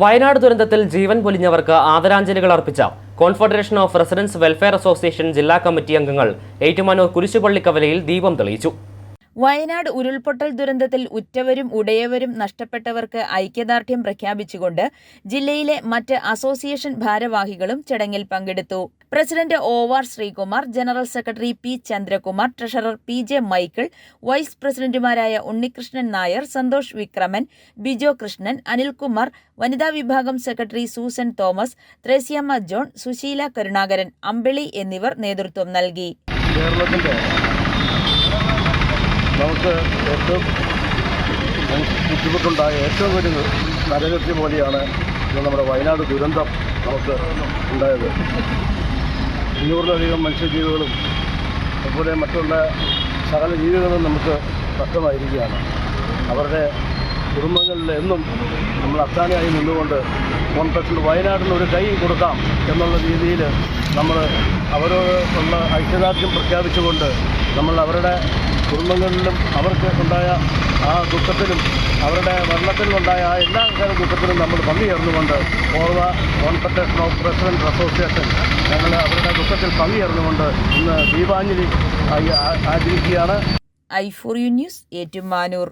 വയനാട് ദുരന്തത്തിൽ ജീവൻ പൊലിഞ്ഞവർക്ക് ആദരാഞ്ജലികൾ അർപ്പിച്ച confederation of residence welfare association ജില്ലാ കമ്മിറ്റി അംഗങ്ങൾ ഏറ്റുമാനൂർ കുരിശുപള്ളിക്കവലയിൽ ദീപം തെളിയിച്ചു. വയനാട് ഉരുൾപൊട്ടൽ ദുരന്തത്തിൽ ഉറ്റവരും ഉടയവരും നഷ്ടപ്പെട്ടവർക്ക് ഐക്യദാർഢ്യം പ്രഖ്യാപിച്ചുകൊണ്ട് ജില്ലയിലെ മറ്റ് അസോസിയേഷൻ ഭാരവാഹികളും ചടങ്ങിൽ പങ്കെടുത്തു. President O R Sreekumar general secretary P Chandrakumar treasurer P J Michael vice പ്രസിഡന്റുമാരായ ഉണ്ണികൃഷ്ണൻ നായർ സന്തോഷ് വിക്രമൻ ബിജോ കൃഷ്ണൻ അനിൽകുമാർ വനിതാ വിഭാഗം secretary Susan Thomas Threshiamma John Susheela Karunakaran Ambili എന്നിവർ നേതൃത്വം നൽകി. നമുക്ക് ഏറ്റവും ബുദ്ധിമുട്ടുണ്ടായ ഏറ്റവും വലിയ നരകത്തി പോലെയാണ് നമ്മുടെ വയനാട് ദുരന്തം നമുക്ക് ഉണ്ടായത്. അഞ്ഞൂറിലധികം മനുഷ്യജീവികളും അതുപോലെ മറ്റുള്ള സകല ജീവികളും നമുക്ക് നഷ്ടമായിരിക്കുകയാണ്. അവരുടെ കുടുംബങ്ങളിൽ എന്നും നമ്മൾ അത്താണിയായി നിന്നുകൊണ്ട് കോൺഗ്രസിന് വയനാടിന് ഒരു കൈ കൊടുക്കാം എന്നുള്ള രീതിയിൽ നമ്മൾ അവരോട് ഉള്ള ഐക്യദാർഢ്യം പ്രഖ്യാപിച്ചുകൊണ്ട് നമ്മൾ അവരുടെ കുടുംബങ്ങളിലും അവർക്ക് ഉണ്ടായ ആ ദുഃഖത്തിലും അവരുടെ മരണത്തിലുണ്ടായ ആ എല്ലാ തരം ദുഃഖത്തിലും നമ്മൾ പങ്കുചേർന്നുകൊണ്ട് ഓർവ കോൺഫെഡറേഷൻ ഓഫ് പ്രസിഡന്റ് അസോസിയേഷൻ ഞങ്ങൾ അവരുടെ ദുഃഖത്തിൽ പങ്കുചേർന്നുകൊണ്ട് ഇന്ന് ദീപാഞ്ജലി ആചരിക്കുകയാണ്. I for you news Ettumanoor.